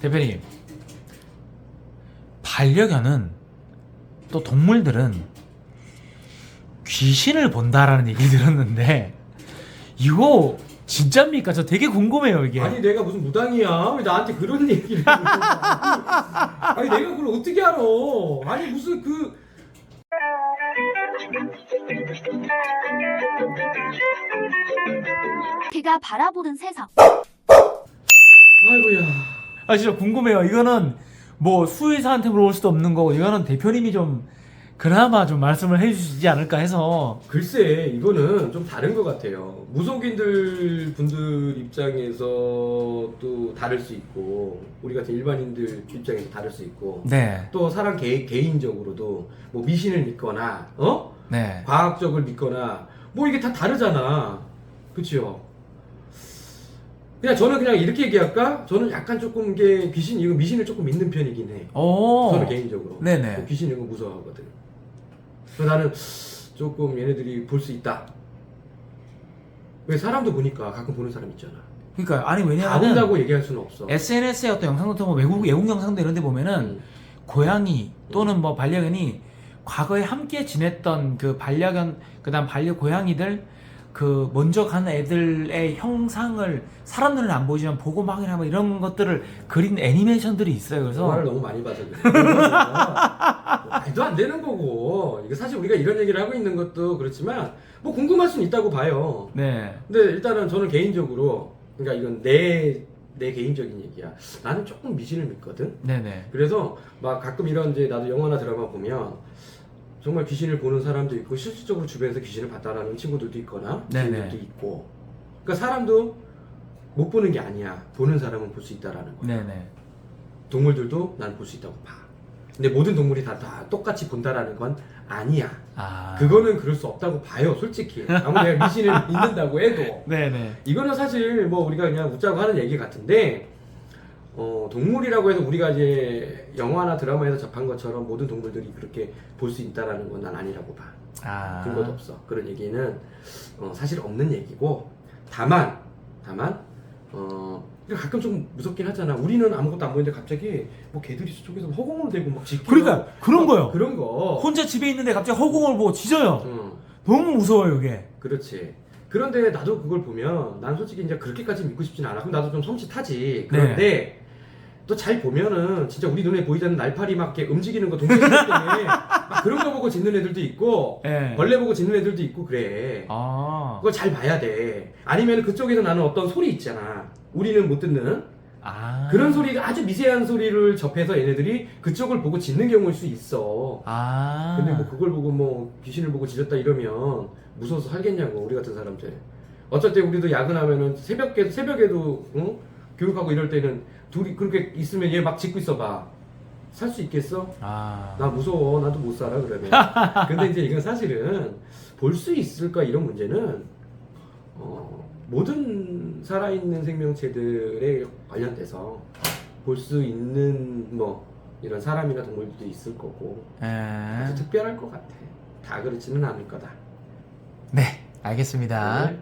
대표님 반려견은 또 동물들은 귀신을 본다라는 얘기 들었는데 이거 진짜입니까? 저 되게 궁금해요 이게. 아니 내가 무슨 무당이야? 왜 나한테 그런 얘기를? 해? 아니 내가 그걸 어떻게 알아? 아니 무슨 그 그가 바라보는 세상. 아 진짜 궁금해요. 이거는 뭐 수의사한테 물어볼 수도 없는 거고 이거는 대표님이 좀 그나마 좀 말씀을 해주시지 않을까 해서 글쎄 이거는 좀 다른 것 같아요. 무속인들 분들 입장에서 또 다를 수 있고 우리 같은 일반인들 입장에서 다를 수 있고 네, 또 사람 개, 개인적으로도 뭐 미신을 믿거나 어 네, 과학적을 믿거나 뭐 이게 다 다르잖아. 그치요? 그냥 저는 그냥 이렇게 얘기할까? 저는 약간 조금 이게 귀신 이거 미신을 조금 믿는 편이긴 해. 오, 저는 개인적으로. 네네. 뭐 귀신 이런 거 무서워하거든. 그래서 나는 조금 얘네들이 볼 수 있다. 왜 사람도 보니까 가끔 보는 사람 있잖아. 그러니까 아니 다 왜냐하면 본다고 얘기할 수는 없어. SNS의 어떤 영상 같은 거 외국 외국 영상들 이런 데 보면은 음. 고양이 또는 뭐 반려견이 과거에 함께 지냈던 그 반려견 그다음 반려 고양이들 그 먼저 간 애들의 형상을 사람 눈에는 안 보이지만 보고 막 이런 이런 것들을 그린 애니메이션들이 있어요. 그래서 영화를 너무 많이 봐서 그래. 말도 안 되는 거고. 이거 사실 우리가 이런 얘기를 하고 있는 것도 그렇지만 뭐 궁금할 수는 있다고 봐요. 네. 근데 일단은 저는 개인적으로 그러니까 이건 내, 내 개인적인 얘기야. 나는 조금 미신을 믿거든. 네네. 그래서 막 가끔 이런 이제 나도 영화나 드라마 보면 정말 귀신을 보는 사람도 있고 실질적으로 주변에서 귀신을 봤다라는 친구들도 있거나 네네. 친구들도 있고. 그러니까 사람도 못 보는 게 아니야. 보는 사람은 볼 수 있다라는 거야. 네네. 동물들도 난 볼 수 있다고 봐. 근데 모든 동물이 다, 다 똑같이 본다라는 건 아니야. 아. 그거는 그럴 수 없다고 봐요, 솔직히. 아무리 내가 미신을 믿는다고 해도. 네네. 이거는 사실 뭐 우리가 그냥 웃자고 하는 얘기 같은데, 어, 동물이라고 해서 우리가 이제 영화나 드라마에서 접한 것처럼 모든 동물들이 그렇게 볼 수 있다라는 건 난 아니라고 봐. 아. 근거도 없어. 그런 얘기는 어, 사실 없는 얘기고, 다만, 다만, 어, 가끔 좀 무섭긴 하잖아. 우리는 아무것도 안 보이는데 갑자기 뭐 개들이 저쪽에서 허공을 대고 막 짖고. 그러니까 그런 거요. 그런 거. 혼자 집에 있는데 갑자기 허공을 보고 짖어요. 응. 너무 무서워요 이게. 그렇지. 그런데 나도 그걸 보면 난 솔직히 이제 그렇게까지 믿고 싶진 않아. 그럼 나도 좀 섬찟하지. 그런데 또 잘 보면은 진짜 우리 눈에 보이지 않는 날파리 막 이렇게 움직이는 거 동시에 때문에 막 그런 거 보고 짖는 애들도 있고 예. 벌레 보고 짖는 애들도 있고 그래. 아. 그걸 잘 봐야 돼. 아니면 그쪽에서 나는 어떤 소리 있잖아. 우리는 못 듣는 아. 그런 소리가 아주 미세한 소리를 접해서 얘네들이 그쪽을 보고 짖는 경우일 수 있어. 아. 근데 뭐 그걸 보고 뭐 귀신을 보고 짖었다 이러면 무서워서 살겠냐고 우리 같은 사람들. 어쩔 때 우리도 야근하면은 새벽에 새벽에도 응? 교육하고 이럴 때는 둘이 그렇게 있으면 얘 막 짖고 있어봐. 살 수 있겠어? 아. 나 무서워. 나도 못 살아 그러면. 근데 이제 이건 사실은 볼 수 있을까 이런 문제는 어, 모든 살아있는 생명체들에 관련돼서 볼 수 있는 뭐 이런 사람이나 동물들도 있을 거고 예. 아주 특별할 것 같아. 다 그렇지는 않을 거다. 네, 알겠습니다. 네.